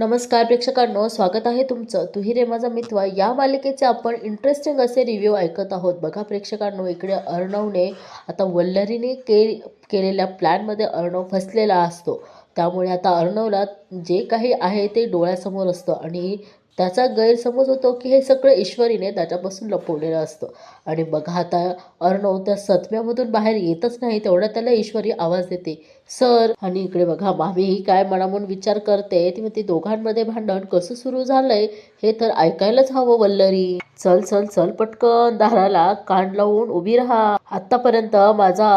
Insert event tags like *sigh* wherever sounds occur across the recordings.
नमस्कार प्रेक्षकांनो स्वागत आहे तुमचं. तुही रे माझा मित्र. या मालिकेचे आपण इंटरेस्टिंग असे रिव्ह्यू ऐकत आहोत. बघा प्रेक्षकांनो इकडे अर्णवने आता वल्लरीने के केलेल्या प्लॅनमध्ये अर्णव फसलेला असतो. त्यामुळे आता अर्णवला जे काही आहे ते डोळ्यासमोर असतं आणि त्याचा गैरसमज होतो की हे सगळं ईश्वरीने त्याच्यापासून लपवलेलं असतं. आणि बघा आता अर्णव त्या सतम्यामधून बाहेर येतच नाही तेवढा त्याला ईश्वरी आवाज देते. सर आणि इकडे बघा मामीही काय मनामून विचार करते? ती ते दोघांमध्ये भांडण कसं सुरू झालंय? हे तर ऐकायलाच हवं वल्लरी. चल चल चल पटकन दाराला कान लावून उभी राहा. आतापर्यंत माझा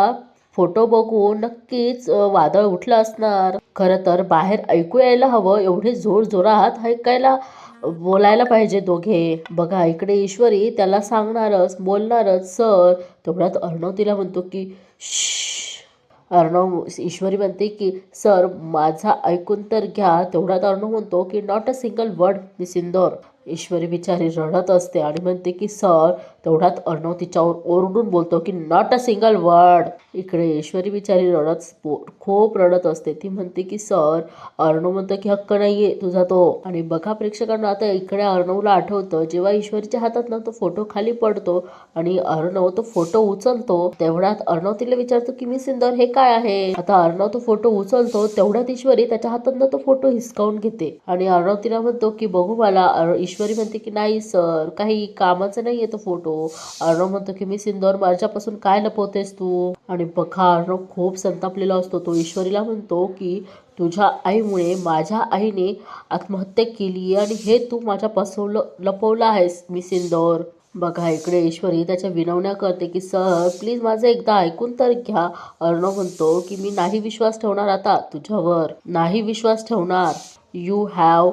फोटो बघून नक्कीच वादळ उठलं असणार. खरं तर बाहेर ऐकू यायला हवं एवढे जोर जोरात ऐकायला बोलायला पाहिजे दोघे. बघा इकडे ईश्वरी त्याला सांगणारच बोलणारच सर. तेवढ्यात अर्णव तिला म्हणतो की श अर्णव ईश्वरी म्हणते की सर माझा ऐकून तर घ्या. तेवढ्यात अर्णव म्हणतो की not a single word miss Indore Ishwari बिचारी रडत असते आणि म्हणते की सर तेवढ्यात अर्णव तिच्यावर ओरडून बोलतो की नॉट अ सिंगल वर्ड इकडे ईश्वरी बिचारी रडत खूप रडत असते. ती म्हणते की सर अर्णव म्हणतो की हक्क नाहीये तुझा तो. आणि बघा प्रेक्षकांना आता इकडे अर्णवला आठवतं जेव्हा ईश्वरीच्या हातात ना तो फोटो खाली पडतो आणि अर्णव तो फोटो उचलतो तेवढ्यात अर्णव तिला विचारतो की मी सिंदर हे काय आहे? आता अर्णव तो फोटो उचलतो तेवढ्यात ईश्वरी त्याच्या हातातनं तो फोटो हिसकावून घेते. आणि अर्णव तिला म्हणतो की बघू मला. अर- ईश्वरी म्हणते की नाही सर काही कामाचं नाहीये तो फोटो. अर्णव म्हणतो की मी इंदोर माझ्यापासून काय लपवतेस तू? आणि बघा अर्णव खूप संतापलेला असतो तो. ईश्वरीला म्हणतो की तुझ्या आईमुळे माझ्या आईने आत्महत्या केली आणि हे तू माझ्यापासून लपवलं आहेस मी इंदोर बघा इकडे ईश्वरी त्याच्या विनवण्या करते की सर प्लीज माझं एकदा ऐकून तर घ्या. अर्णव म्हणतो की मी नाही विश्वास ठेवणार आता तुझ्यावर. नाही विश्वास ठेवणार. यू हॅव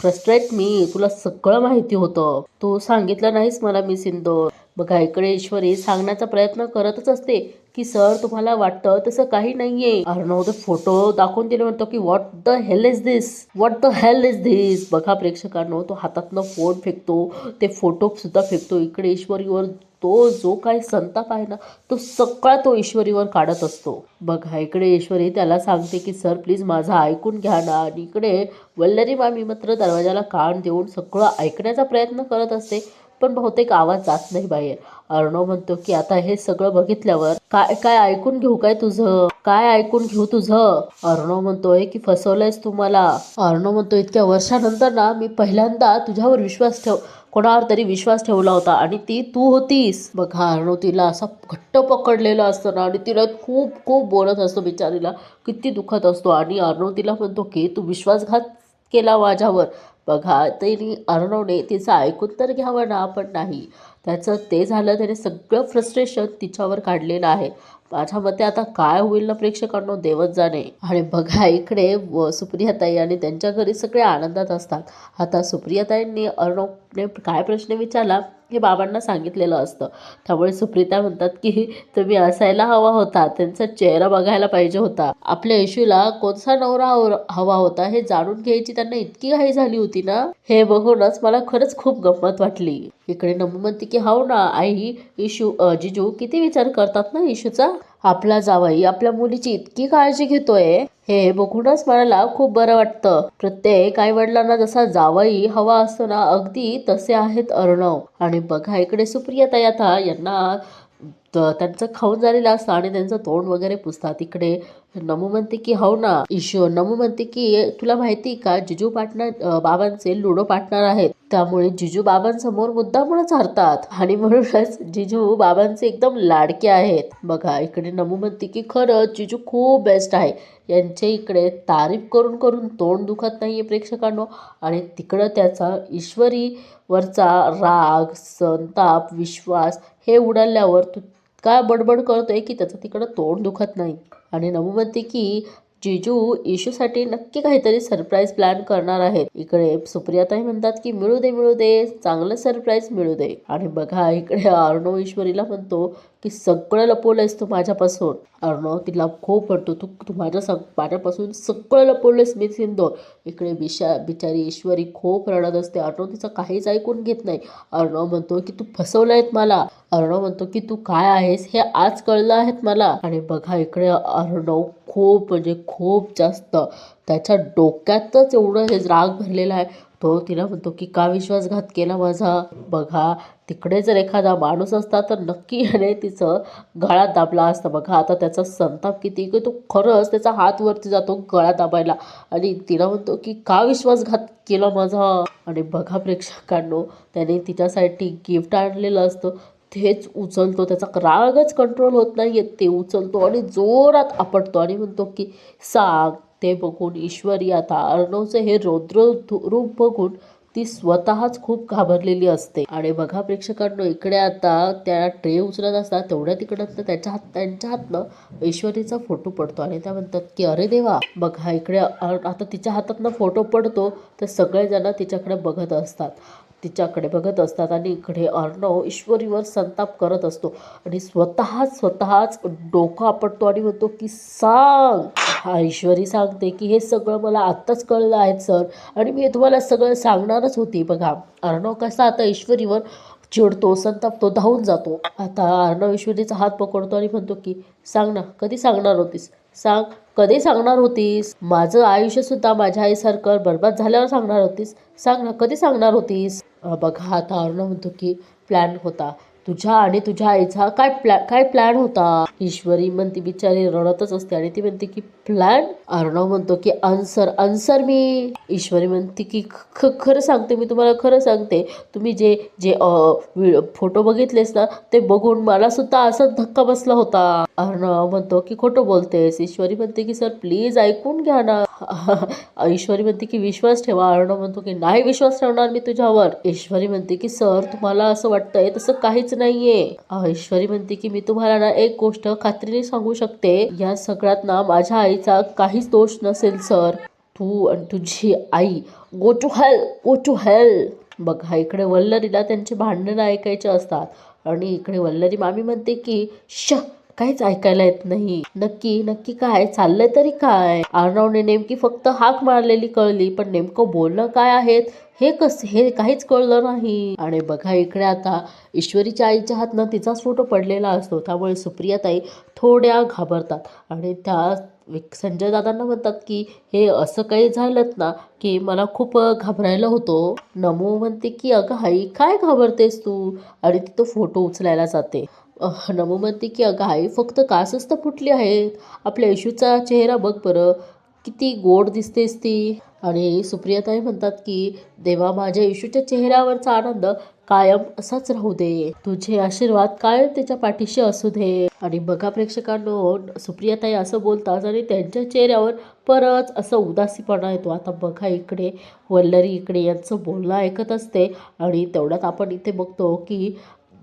फ्रस्ट्रेट मी तुला सगळं माहिती होतं. तू सांगितलं नाहीस मला मी इंदोर. बघा इकडे ईश्वरी सांगण्याचा प्रयत्न करतच असते. की सर तुम्हाला वाटतं तसं काही नाहीये. अर्णव ते फोटो दाखवून दिले म्हणतो की what the hell is this what the hell is this बघा प्रेक्षकांनो तो हातातनं फोन फेकतो ते फोटो सुद्धा फेकतो. इकडे ईश्वरीवर तो जो काही संताप आहे ना तो सगळा तो ईश्वरीवर काढत असतो. बघा इकडे ईश्वरी त्याला सांगते की सर प्लीज माझा ऐकून घ्या ना. आणि इकडे वल्लरी मामी मात्र दरवाजाला कान देऊन सगळं ऐकण्याचा प्रयत्न करत असते. पण बहुतेक आवाज जात नाही बाहेर. अर्णव म्हणतो की आता हे सगळं बघितल्यावर काय काय ऐकून घेऊ काय तुझं? काय ऐकून घेऊ तुझं? अर्णव म्हणतोय की फसवलंयस तू मला अर्णव म्हणतो इतक्या वर्षानंतर ना मी पहिल्यांदा तुझ्यावर विश्वास ठेव कोणावर तरी विश्वास ठेवला होता आणि ती तू होतीस. बघा अर्णव तिला असा घट्ट पकडलेला असतो ना आणि तिला खूप खूप बोलत असतो बिचारीला. किती दुखत असतो. आणि अर्णव तिला म्हणतो की तू विश्वासघात केला माझ्यावर. बघा तरी अर्णवने तिचं ऐकून तर घ्यावं ना पण नाही. त्याचं ते झालं त्याने सगळं फ्रस्ट्रेशन तिच्यावर काढलेलं आहे. माझ्या मते आता काय होईल ना प्रेक्षकांना देवच जाणे. आणि बघा इकडे सुप्रियाताई आणि त्यांच्या घरी सगळे आनंदात असतात. आता सुप्रियाताईंनी अर्णवने काय प्रश्न विचारला हे बाबांना सांगितलेलं असतं. त्यामुळे सुप्रिया म्हणतात की तुम्ही असायला हवा होता. त्यांचा चेहरा बघायला पाहिजे होता. आपल्या येशूला कोणता नवरा हवा होता हे जाणून घ्यायची त्यांना इतकी घाई झाली होती ना? हे बघूनच मला खरंच खूप गंमत वाटली. इकडे नमू म्हणते की हो ना आई इशू जिजू किती विचार करतात ना इशूचा आपला जावाई आपल्या मुलीची इतकी काळजी घेतोय. हे बघूनच मला खूप बरं वाटतं. प्रत्येक आई वडिलांना जसा जावाई हवा असतो ना अगदी तसे आहेत अर्णव. आणि बघा इकडे सुप्रिया तयाथा यांना त्यांचं खाऊन झालेलं असतं आणि त्यांचं तोंड वगैरे पुसतात इकडे. नमू म्हणते की हो ना ईश्वर नमू म्हणते की तुला माहिती का जिजू पार्टनर बाबांचे लुडो पार्टनर आहेत. त्यामुळे जिजू बाबांसमोर मुद्दामुळेच हरतात आणि म्हणूनच जिजू बाबांचे एकदम लाडके आहेत. बघा इकडे नमू म्हणते की खरंच जिजू खूप बेस्ट आहे. यांच्या इकडे तारीफ करून करून तोंड दुखत नाहीये प्रेक्षकांनो. आणि तिकडं त्याचा ईश्वरी वरचा राग संताप विश्वास हे उडाल्यावर तू काय बडबड करतोय की त्याचं तिकडं तोंड दुखत नाही. आणि नमू म्हणते की जिजू इशूसाठी नक्की काहीतरी सरप्राईज प्लॅन करणार आहेत. इकडे सुप्रियाताई म्हणतात की मिळू दे मिळू दे चांगलं सरप्राईज मिळू दे. आणि बघा इकडे अर्णव ईश्वरीला म्हणतो की सगळं लपवलंयस तू माझ्यापासून. अर्णव तिला खूप म्हणतो तू तू माझ्या सग माझ्यापासून सगळं लपवलंयस मी सिंदोर इकडे बिशा बिचारी ईश्वरी खूप रडत असते. अर्णव तिचं काहीच ऐकून घेत नाही. अर्णव म्हणतो की तू फसवलंयत मला. अर्णव म्हणतो की तू काय आहेस हे आज कळलं आहेत मला. आणि बघा इकडे अर्णव खूप म्हणजे खूप जास्त त्याच्या डोक्यातच एवढं हे राग भरलेला आहे. तो तिला म्हणतो की का विश्वासघात केला माझा? बघा तिकडे जर एखादा माणूस असता तर नक्की याने तिचं गळा दाबला असता. बघा आता त्याचा संताप किती की तो खरंच त्याचा हात वरती जातो गळा दाबायला. आणि तिला म्हणतो की का विश्वासघात केला माझा? आणि बघा प्रेक्षकांनो त्याने तिच्यासाठी गिफ्ट आणलेलं असतं. तेच उचलतो त्याचा रागच कंट्रोल होत नाही ते उचलतो आणि जोरात आपटतो आणि म्हणतो की साग ते बघून ईश्वरी आता अर्णवचं हे रौद्र रूप बघून ती स्वतःच खूप घाबरलेली असते. आणि बघा प्रेक्षकांनो इकडे आता त्या ट्रे उचलत असतात तेवढ्या तिकडं त्याच्या हात त्यांच्या हातनं ईश्वरीचा फोटो पडतो आणि त्या म्हणतात की अरे देवा बघा इकडे आता तिच्या हातातनं फोटो पडतो तर सगळेजण तिच्याकडे बघत असतात. तिच्याकडे बघत असतात आणि इकडे अर्णव ईश्वरीवर संताप करत असतो. आणि स्वतःच स्वतःच डोकं आपटतो आणि म्हणतो की सांग. हा ईश्वरी सांगते की हे सगळं मला आत्ताच कळलं आहे सर. आणि मी तुम्हाला सगळं सांगणारच होती. बघा अर्णव कसा आता ईश्वरीवर चिडतो संतापतो धावून जातो. आता अर्णव ईश्वरीचा हात पकडतो आणि म्हणतो की सांग ना कधी सांगणार होतीस? सांग कधी सांगणार होतीस? माझं आयुष्य सुद्धा माझ्या आईसारखं बरबाद झाल्यावर सांगणार होतीस? सांग ना कधी सांगणार होतीस? बघा आता अर्णव म्हणतो की प्लॅन होता. तुझ्या आणि तुझ्या आईचा काय प्लॅ काय प्लॅन होता? ईश्वरी म्हणते बिचारी रडतच असते आणि ती म्हणते की प्लॅन अर्णव म्हणतो की आन्सर आन्सर मी. ईश्वरी म्हणते की ख खरं सांगते मी तुम्हाला खरं सांगते. तुम्ही जे जे फोटो बघितलेस ना ते बघून मला सुद्धा असाच धक्का बसला होता. अर्णव म्हणतो की खोटं बोलतेस. ईश्वरी म्हणते की सर प्लीज ऐकून घ्या ना. *laughs* ईश्वरी म्हणते की विश्वास ठेवा. अर्णव म्हणतो की नाही विश्वास ठेवणार मी तुझ्यावर. ईश्वरी म्हणते की सर तुम्हाला असं वाटतंय तसं काहीच नाहीये. ईश्वरी म्हणते की मी तुम्हाला ना एक गोष्ट खात्रीने सांगू शकते. या सगळ्यात ना माझ्या आई आईचा काहीच दोष नसेल सर. तू आणि तुझी आई. Go to hell go to hell बघा इकडे वल्लरीला त्यांचे भांडणं ऐकायचे असतात. आणि इकडे वल्लरी मामी म्हणते की श काहीच ऐकायला येत नाही. नक्की नक्की काय? चाललंय तरी काय? अर्णवने नेमकी फक्त हाक मारलेली कळली पण नेमकं बोलणं काय आहेत? हे कस हे काहीच कळलं नाही. आणि बघा इकडे आता ईश्वरीच्या आईच्या हातनं तिचाच फोटो पडलेला असतो. त्यामुळे सुप्रियाताई थोड्या घाबरतात. आणि त्या संजय दादांना म्हणतात की हे असं काही झालं ना की मला खूप घाबरायला होतो. नमो म्हणते की अगं आई काय घाबरतेस तू? आणि ती तो फोटो उचलायला जाते. नमो म्हणते की अगं आई फक्त कासच तर फुटली आहेत. आपल्या येशूचा चेहरा बघ बरं. किती गोड दिसतेस ती. आणि सुप्रियाताई म्हणतात की देवा माझ्या येशूच्या चेहऱ्यावरचा आनंद कायम असाच राहू दे. तुझे आशीर्वाद कायम त्याच्या पाठीशी असू दे. आणि बघा प्रेक्षकांनो सुप्रियाताई असं बोलतात आणि त्यांच्या चेहऱ्यावर परत असं उदासीपणा येतो. आता बघा इकडे वल्लरी इकडे यांचं बोलणं ऐकत असते. आणि तेवढ्यात आपण इथे बघतो की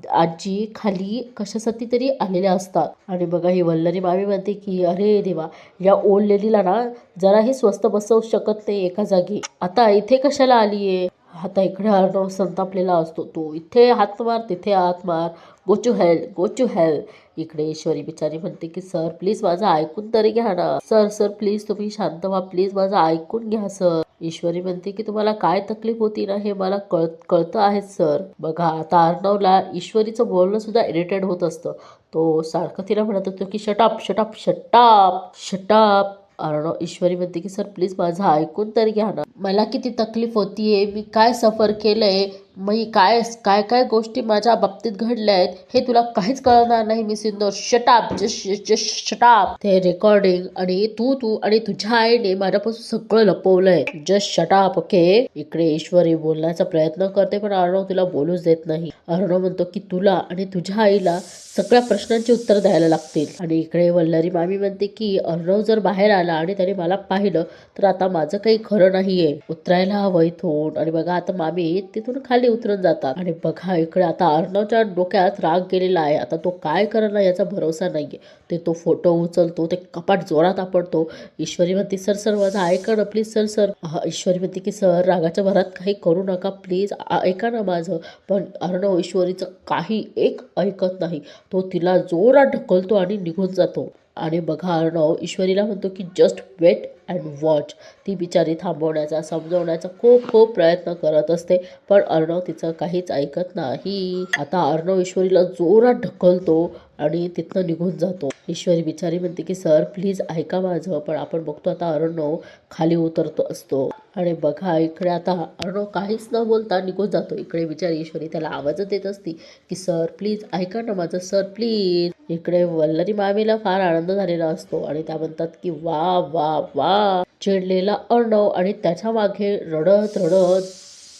आजी खाली कशासाठी तरी आलेल्या असतात. आणि बघा ही वल्लरी मामी म्हणते की अरे देवा या ओल्ड लेडीला ना जराही स्वस्त बसवू शकत नाही एका जागी. आता इथे कशाला आलीये? आता इकडे अर्णव संतापलेला असतो. तो इथे हात मार तिथे हात मार. Go to hell go to hell इकडे ईश्वरी बिचारी म्हणते की सर प्लीज माझं ऐकून तरी घ्या ना. सर सर प्लीज तुम्ही शांत व्हा. प्लीज माझं ऐकून घ्या सर. ईश्वरी म्हणते की तुम्हाला काय तकलीफ होती ना हे मला कळ कळतं आहे सर. बघा आता अर्णवला ईश्वरीचं बोलणं सुद्धा इरिटेट होत असतं. तो सारखं तिला म्हणत होतो की shut up shut up shut up shut up. Arnav Ishwari म्हणते की सर प्लीज माझं ऐकून तरी घ्या ना. मला किती तकलीफ होतीये मी काय सफर केलंय मी काय काय काय गोष्टी माझ्या बाबतीत घडल्या आहेत हे तुला काहीच कळणार नाही मी सिंदोर shut up just just shut up ते रेकॉर्डिंग आणि तू तू आणि तुझ्या आईने माझ्यापासून सगळं लपवलंय. जस्ट शटाप ओके इकडे ईश्वरी बोलण्याचा प्रयत्न करते पण अर्णव तुला बोलूच देत नाही. अर्णव म्हणतो की तुला आणि तुझ्या आईला सगळ्या प्रश्नांची उत्तर द्यायला लागतील. आणि इकडे वल्लरी मामी म्हणते की अर्णव जर बाहेर आला आणि त्याने मला पाहिलं तर आता माझं काही खरं नाही नाहीये उतरायला हवं इथून. आणि बघा आता मामी तिथून खाली उतरून जातात. आणि बघा इकडे आता अर्णवच्या डोक्यात राग गेलेला आहे. आता तो काय करणार याचा भरोसा नाहीये. ते तो फोटो उचलतो ते कपाट जोरात आपडतो. ईश्वरी म्हणते सर सर माझं ऐका ना प्लीज सर सर. ईश्वरी म्हणते की सर रागाच्या भरात काही करू नका प्लीज ऐका ना माझं. पण अर्णव ईश्वरीचं काही एक ऐकत नाही. तो तिला जोरात ढकलतो आणि निघून जातो. आणि बघा अर्णव ईश्वरीला म्हणतो की जस्ट वेट अँड वॉच ती बिचारी थांबवण्याचा समजवण्याचा खूप खूप प्रयत्न करत असते. पण अर्णव तिचं काहीच ऐकत नाही. आता अर्णव ईश्वरीला जोरात ढकलतो आणि तिथनं निघून जातो. ईश्वरी बिचारी म्हणते की सर प्लीज ऐका माझं पण आपण बघतो आता अर्णव खाली उतरतो असतो. आणि बघा इकडे आता अर्णव काहीच न बोलता निघून जातो. इकडे विचार ईश्वरी त्याला आवाजच देत असती की सर प्लीज ऐका ना माझं. Sir please. इकडे वल्लरी मामीला फार आनंद झालेला असतो आणि त्या म्हणतात की वा वा वा. चिडलेला अर्णव आणि त्याच्यामागे रडत रडत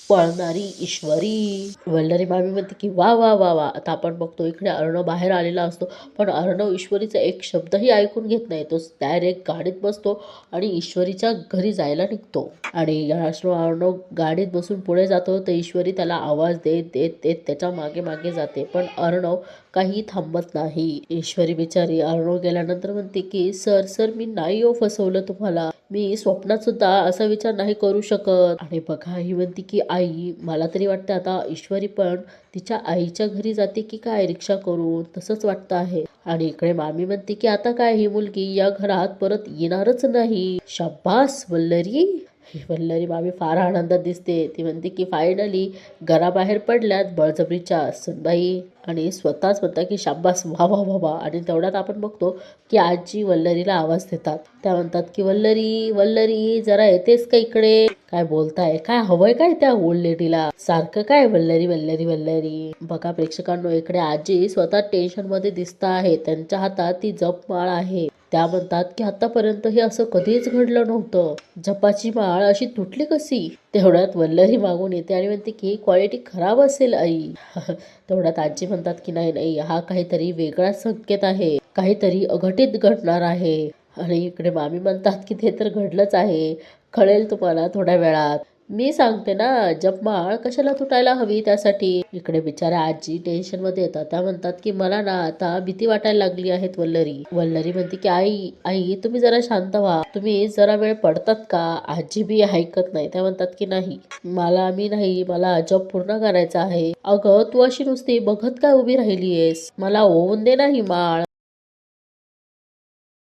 पळणारी ईश्वरी. वल्लरी मामी म्हणते की वा वा वा वा आता आपण बघतो इकडे अर्णव बाहेर आलेला असतो पण अर्णव ईश्वरीचा एक शब्दही ऐकून घेत नाही. तो डायरेक्ट गाडीत बसतो आणि ईश्वरीच्या घरी जायला निघतो. आणि अर्णव गाडीत बसून पुढे जातो तर ईश्वरी त्याला आवाज देत देत देत त्याच्यामागे मागे जाते. पण अर्णव काही थांबत नाही. ईश्वरी बिचारी अर्णव गेल्यानंतर म्हणते की सर सर मी नाही हो फसवलं तुम्हाला. मी स्वप्नात सुद्धा असा विचार नाही करू शकत. आणि बघा ही म्हणते की आई मला तरी वाटतं आता ईश्वरी पण तिच्या आईच्या घरी जाते की काय रिक्षा करून? तसंच वाटतं आहे. आणि इकडे मामी म्हणते की आता काय ही मुलगी या घरात परत येणारच नाही. शाबास वल्लरी. ही वल्लरी मामी फार आनंदात दिसते. ती म्हणते की फायनली घराबाहेर पडल्यात बळजबरीच्या. सुनबाई आणि स्वतःच म्हणतात की शाब्बास वा वा वा वा. आणि तेवढ्यात आपण बघतो की आजी वल्लरीला आवाज देतात. त्या म्हणतात की वल्लरी वल्लरी जरा येतेस का इकडे? काय बोलताय? काय हवंय काय त्या ओल्ड लेडीला सारखं काय वल्लरी वल्लरी वल्लरी? बघा प्रेक्षकांनो इकडे आजी स्वतः टेन्शनमध्ये दिसत आहे. त्यांच्या हातात ती जपमाळ आहे. त्या म्हणतात की आतापर्यंत हे असं कधीच घडलं नव्हतं. जपाची माळ अशी तुटली कशी? तेवढ्यात वल्लरी मागून येते आणि म्हणते की क्वालिटी खराब असेल आई. *laughs* तेवढ्यात आजी म्हणतात की नाही नाही हा काहीतरी वेगळाच संकेत आहे. काहीतरी अघटित घडणार आहे. आणि इकडे मामी म्हणतात की ते तर घडलंच आहे. कळेल तुम्हाला थोड्या वेळात. मी सांगते ना जपमाळ कशाला तुटायला हवी त्यासाठी? इकडे बिचारा आजी टेन्शनमध्ये येतात. त्या म्हणतात की मला ना आता भीती वाटायला लागली आहेत वल्लरी. वल्लरी म्हणते की आई आई तुम्ही जरा शांत व्हा. तुम्ही जरा वेळ पडतात का? आजी बी ऐकत नाही. त्या म्हणतात की नाही. मला मी नाही. मला जॉब पूर्ण करायचा आहे. अगं तू अशी नुसती बघत काय उभी राहिलीयेस? मला होऊन दे नाही माळ